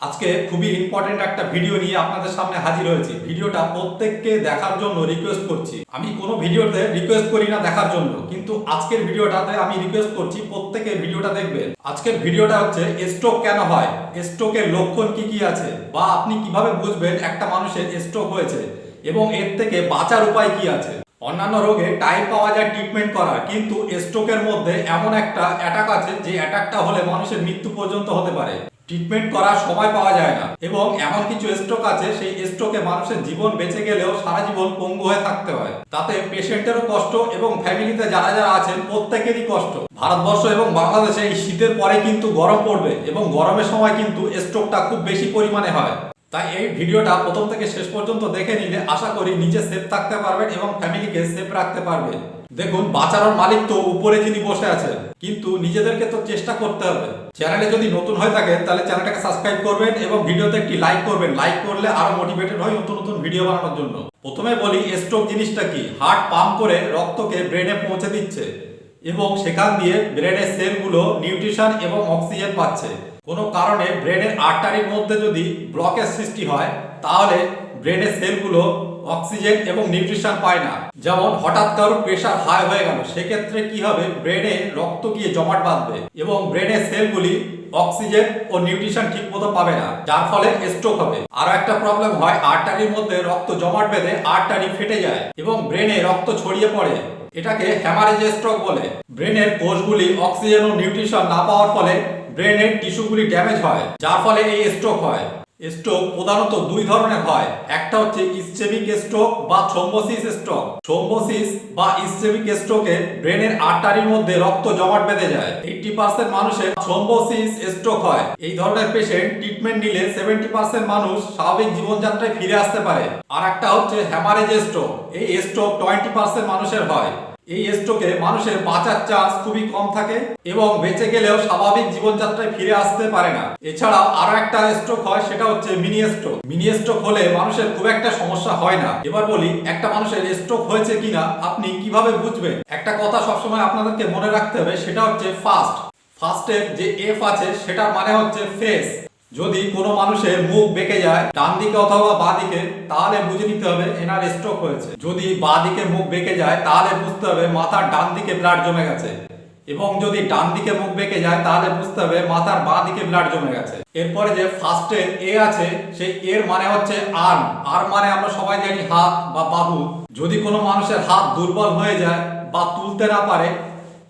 আজকে খুবই ইম্পর্টেন্ট একটা ভিডিও নিয়ে আপনাদের সামনে হাজির হয়েছি। ভিডিওটা প্রত্যেককে দেখার জন্য রিকোয়েস্ট করছি। আমি কোনো ভিডিওতে রিকোয়েস্ট করি না দেখার জন্য, কিন্তু আজকের ভিডিওটাতে আমি রিকোয়েস্ট করছি প্রত্যেকে ভিডিওটা দেখবেন। আজকের ভিডিওটা হচ্ছে স্ট্রোক কেন হয়? স্ট্রোকের লক্ষণ কি কি আছে? বা আপনি কীভাবে বুঝবেন একটা মানুষের স্ট্রোক হয়েছে? এবং এর থেকে বাঁচার উপায় কি আছে? অন্যান্য রোগে টাইম পাওয়া যায় ট্রিটমেন্ট করার কিন্তু স্ট্রোকের মধ্যে এমন একটা অ্যাটাক আছে যে অ্যাটাকটা হলে মানুষের মৃত্যু পর্যন্ত হতে পারে। ট্রিটমেন্ট করার সময় পাওয়া যায় না। এবং এমন কিছু স্ট্রোক আছে, সেই স্ট্রোকে মানুষের জীবন বেঁচে গেলেও সারা জীবন পঙ্গু হয়ে থাকতে হয়। তাতে পেশেন্টেরও কষ্ট এবং ফ্যামিলিতে যারা যারা আছেন, প্রত্যেকেরই কষ্ট। ভারতবর্ষ এবং বাংলাদেশে এই শীতের পরে কিন্তু গরম পড়বে এবং গরমের সময় কিন্তু স্ট্রোকটা খুব বেশি পরিমাণে হয়। তাই এই ভিডিওটা প্রথম থেকে শেষ পর্যন্ত দেখে নিলে আশা করি নিজে সেফ থাকতে পারবেন এবং ফ্যামিলিকে সেফ রাখতে পারবেন। দেখুন, বাঁচানোর মালিক তো উপরে যিনি বসে আছেন, কিন্তু নিজেদেরকে তো চেষ্টা করতে হবে। চ্যানেলে যদি নতুন হয়ে থাকে, তাহলে চ্যানেলটাকে সাবস্ক্রাইব করবেন এবং ভিডিওতে একটি লাইক করবেন। লাইক করলে আরও মোটিভেটেড হয় নতুন নতুন ভিডিও বানানোর জন্য। প্রথমে বলি স্ট্রোক জিনিসটা কি? হার্ট পাম্প করে রক্তকে ব্রেনে পৌঁছে দিচ্ছে এবং সেখান দিয়ে ব্রেনের সেলগুলো নিউট্রিশন এবং অক্সিজেন পাচ্ছে। কোনো কারণে ব্রেনের আর্টারির মধ্যে যদি ব্লকের সৃষ্টি হয়, তাহলে ব্রেনের সেলগুলো অক্সিজেন এবং নিউট্রিশন পায় না। যেমন হঠাৎ কারোর প্রেশার হাই হয়ে গেল, সেক্ষেত্রে কি হবে? ব্রেনে রক্ত গিয়ে জমাট বাঁধবে এবং ব্রেনের সেলগুলি অক্সিজেন ও নিউট্রিশন ঠিক মতো পাবে না, যার ফলে স্ট্রোক হবে। আরও একটা প্রবলেম হয়, আর্টারির মধ্যে রক্ত জমাট বেঁধে আর্টারি ফেটে যায় এবং ব্রেনে রক্ত ছড়িয়ে পড়ে। এটাকে হ্যামারেজ স্ট্রোক বলে। ব্রেনের কোষগুলি অক্সিজেন ও নিউট্রিশন না পাওয়ার ফলে ব্রেনের টিস্যুগুলি ড্যামেজ হয়, যার ফলে এই স্ট্রোক হয়। স্ট্রোক প্রধানত দুই ধরনের হয়। একটা হচ্ছে ইসচেমিক স্ট্রোক বা থ্রোম্বোসিস স্ট্রোক থ্রোম্বোসিস বা ইসচেমিক স্ট্রোকে ব্রেনের আর্টারির মধ্যে রক্ত জমাট বেঁধে যায়। এইটি পার্সেন্ট মানুষের থ্রোম্বোসিস স্ট্রোক হয়। এই ধরনের পেশেন্ট ট্রিটমেন্ট নিলে সেভেন্টি পার্সেন্ট মানুষ স্বাভাবিক জীবনযাত্রায় ফিরে আসতে পারে। আর একটা হচ্ছে হ্যামারেজ স্ট্রোক এই স্ট্রোক টোয়েন্টি পার্সেন্ট মানুষের হয়। এই স্ট্রোকে মানুষের বাঁচার চান্স খুবই কম থাকে এবং বেঁচে গেলেও স্বাভাবিক জীবনযাত্রায় ফিরে আসতে পারে না। এছাড়া আরও একটা স্ট্রোক হয়, সেটা হচ্ছে মিনি স্ট্রোক। মিনি স্ট্রোক হলে মানুষের খুব একটা সমস্যা হয় না। এবার বলি, একটা মানুষের স্ট্রোক হয়েছে কিনা, আপনি কীভাবে বুঝবেন? একটা কথা সবসময় আপনাদেরকে মনে রাখতে হবে, সেটা হচ্ছে ফার্স্ট ফার্স্টের যে এফ আছে, সেটার মানে হচ্ছে ফেস। যদি কোনো মানুষের মুখ বেঁকে যায়, ডান দিকে অথবা বাঁ দিকে, তাহলে বুঝে নিতে হবে এনার স্ট্রোক হয়েছে। যদি বাঁ দিকে মুখ বেঁকে যায়, তাহলে বুঝতে হবে মাথার ডান দিকে ব্লাড জমে গেছে। এবং যদি ডান দিকে মুখ বেঁকে যায়, তাহলে বুঝতে হবে মাথার বাঁ দিকে ব্লাড জমে গেছে। এরপরে যে ফার্স্টে এ আছে, সেই এর মানে হচ্ছে আর্ম আর্ম মানে আমরা সবাই জানি হাত বা বাহু। যদি কোনো মানুষের হাত দুর্বল হয়ে যায় বা তুলতে না পারে,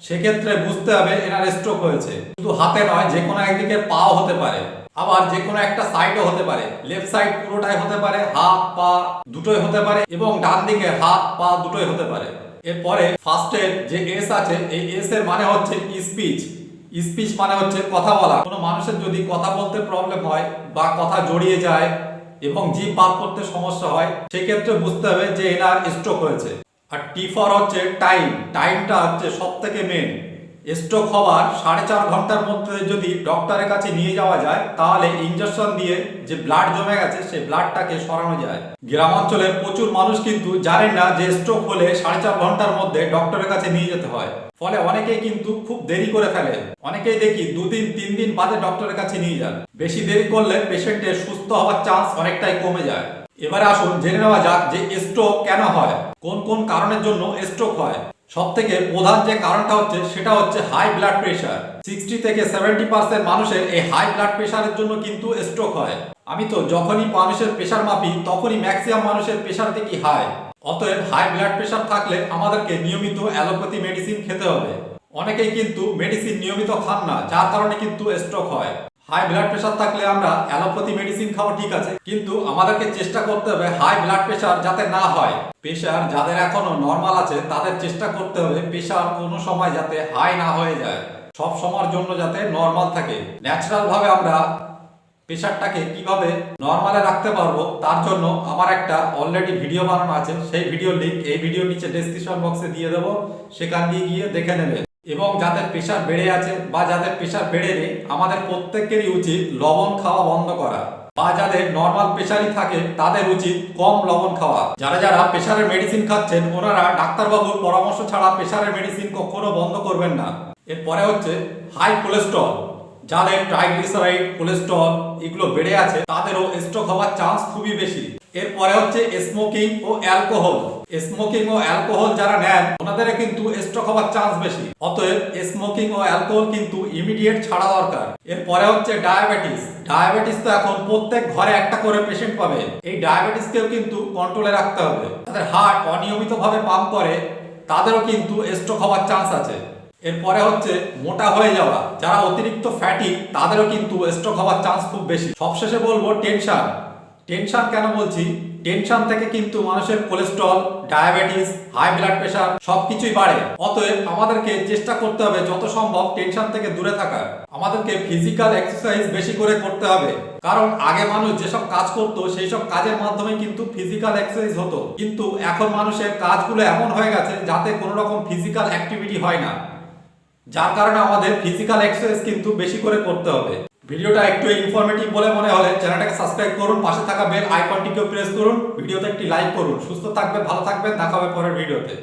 সেক্ষেত্রে বুঝতে হবে এনার স্ট্রোক হয়েছে। শুধু হাতে নয় যে কোনো একদিকে পাও হতে পারে। আবার যে কোনো একটা সাইডও হতে পারে। লেফট সাইড পুরোটাই হতে পারে, হাত, পা দুটোই হতে পারে এবং ডান দিকে হাত, পা দুটোই হতে পারে। এরপরে ফার্স্টের যে এস আছে, এই এস এর মানে হচ্ছে স্পিচ স্পিচ মানে হচ্ছে কথা বলা। কোনো মানুষের যদি কথা বলতে প্রবলেম হয় বা কথা জড়িয়ে যায় এবং জিভ বার করতে সমস্যা হয়, সেক্ষেত্রে বুঝতে হবে যে এনার স্ট্রোক হয়েছে। আর টি ফর হচ্ছে টাইম টাইমটা হচ্ছে সব থেকে মেন স্ট্রোক হওয়ার সাড়ে চার ঘণ্টার মধ্যে যদি ডক্টরের কাছে নিয়ে যাওয়া যায়, তাহলে ইঞ্জেকশন দিয়ে যে ব্লাড জমে গেছে, সেই ব্লাডটাকে সরানো যায়। গ্রাম অঞ্চলের প্রচুর মানুষ কিন্তু জানেন না যে স্ট্রোক হলে সাড়ে চার ঘণ্টার মধ্যে ডক্টরের কাছে নিয়ে যেতে হয়। ফলে অনেকেই কিন্তু খুব দেরি করে ফেলে। অনেকেই দেখি দুদিন, তিন দিন বাদে ডক্টরের কাছে নিয়ে যান। বেশি দেরি করলে পেশেন্টের সুস্থ হওয়ার চান্স অনেকটাই কমে যায়। এবারে আসুন, জেনে নেওয়া যাক যে স্ট্রোক কেন হয়? কোন কোন কারণের জন্য স্ট্রোক হয়? সব থেকে প্রধান যে কারণটা হচ্ছে, সেটা হচ্ছে হাই ব্লাড প্রেশার সিক্সটি থেকে সেভেন্টি পার্সেন্ট মানুষের এই হাই ব্লাড প্রেশারের জন্য কিন্তু স্ট্রোক হয়। আমি তো যখনই মানুষের প্রেশার মাপি, তখনই ম্যাক্সিমাম মানুষের প্রেশার দেখি হাই অতএব হাই ব্লাড প্রেশার থাকলে আমাদেরকে নিয়মিত অ্যালোপ্যাথি মেডিসিন খেতে হবে। অনেকেই কিন্তু মেডিসিন নিয়মিত খান না, যার কারণে কিন্তু স্ট্রোক হয়। হাই ব্লাড প্রেশার থাকলে আমরা অ্যালোপ্যাথি মেডিসিন খাওয়া ঠিক আছে। কিন্তু আমাদেরকে চেষ্টা করতে হবে হাই ব্লাড প্রেশার যাতে না হয়। প্রেশার যাদের এখনও নর্মাল আছে, তাদের চেষ্টা করতে হবে প্রেশার কোনো সময় যাতে হাই না হয়ে যায়। সব সময়ের জন্য যাতে নর্মাল থাকে। ন্যাচারাল ভাবে আমরা প্রেশারটাকে কীভাবে নর্মালে রাখতে পারব, তার জন্য আমার একটা অলরেডি ভিডিও বানানো আছে। সেই ভিডিও লিংক এই ভিডিওর নিচে ডেসক্রিপশন বক্সে দিয়ে দেবো। সেখান দিয়ে গিয়ে দেখে নেবে। এবং যাদের প্রেশার বেড়ে আছে বা যাদের প্রেশার বেড়ে নেই, আমাদের প্রত্যেকেরই উচিত লবণ খাওয়া বন্ধ করা। বা যাদের নর্মাল প্রেশারই থাকে, তাদের উচিত কম লবণ খাওয়া। যারা যারা প্রেশারের মেডিসিন খাচ্ছেন, ওনারা ডাক্তারবাবুর পরামর্শ ছাড়া প্রেশারের মেডিসিন কখনো বন্ধ করবেন না। এরপরে হচ্ছে হাই কোলেস্ট্রল যাদের ট্রাইগ্লিসারাইড কোলেস্ট্রল এগুলো বেড়ে আছে, তাদেরও স্ট্রোক হওয়ার চান্স খুবই বেশি। এরপরে হচ্ছে স্মোকিং ও অ্যালকোহল স্মোকিং ও অ্যালকোহল যারা নেন ওনাদের কিন্তু স্ট্রোক হওয়ার চান্স বেশি। অতএব স্মোকিং ও অ্যালকোহল কিন্তু ইমিডিয়েট ছাড়া দরকার। এরপরে হচ্ছে ডায়াবেটিস ডায়াবেটিস তো এখন প্রত্যেক ঘরে একটা করে পেশেন্ট পাবে। এই ডায়াবেটিসকেও কিন্তু কন্ট্রোলে রাখতে হবে। তাদের হার্ট অনিয়মিতভাবে পাম্প করে, তাদেরও কিন্তু স্ট্রোক হওয়ার চান্স আছে। এরপরে হচ্ছে মোটা হয়ে যাওয়া। যারা অতিরিক্ত ফ্যাটি তাদেরও কিন্তু স্ট্রোক হওয়ার চান্স খুব বেশি। সবশেষে বলব টেনশন টেনশন কেন বলছি? টেনশন থেকে কিন্তু মানুষের cholesterol, diabetes, high blood pressure সবকিছুই বাড়ে। অতএব আমাদেরকে চেষ্টা করতে হবে যত সম্ভব টেনশন থেকে দূরে থাকার। আমাদেরকে ফিজিক্যাল এক্সারসাইজ বেশি করে করতে হবে। কারণ আগে মানুষ যেসব কাজ করতো সেই সব কাজের মাধ্যমে কিন্তু ফিজিক্যাল এক্সারসাইজ হতো। কিন্তু এখন মানুষের কাজগুলো এমন হয়ে গেছে যাতে কোনো রকম ফিজিক্যাল অ্যাক্টিভিটি হয় না। যার কারণে আমাদের ফিজিক্যাল এক্সারসাইজ কিন্তু বেশি করে করতে হবে। ভিডিওটা একটু ইনফরমেটিভ বলে মনে হলে চ্যানেলটাকে সাবস্ক্রাইব করুন, পাশে থাকা বেল আইকনটিকেও প্রেস করুন, ভিডিওতে একটি লাইক করুন। সুস্থ থাকবেন, ভালো থাকবেন, দেখা হবে পরের ভিডিওতে।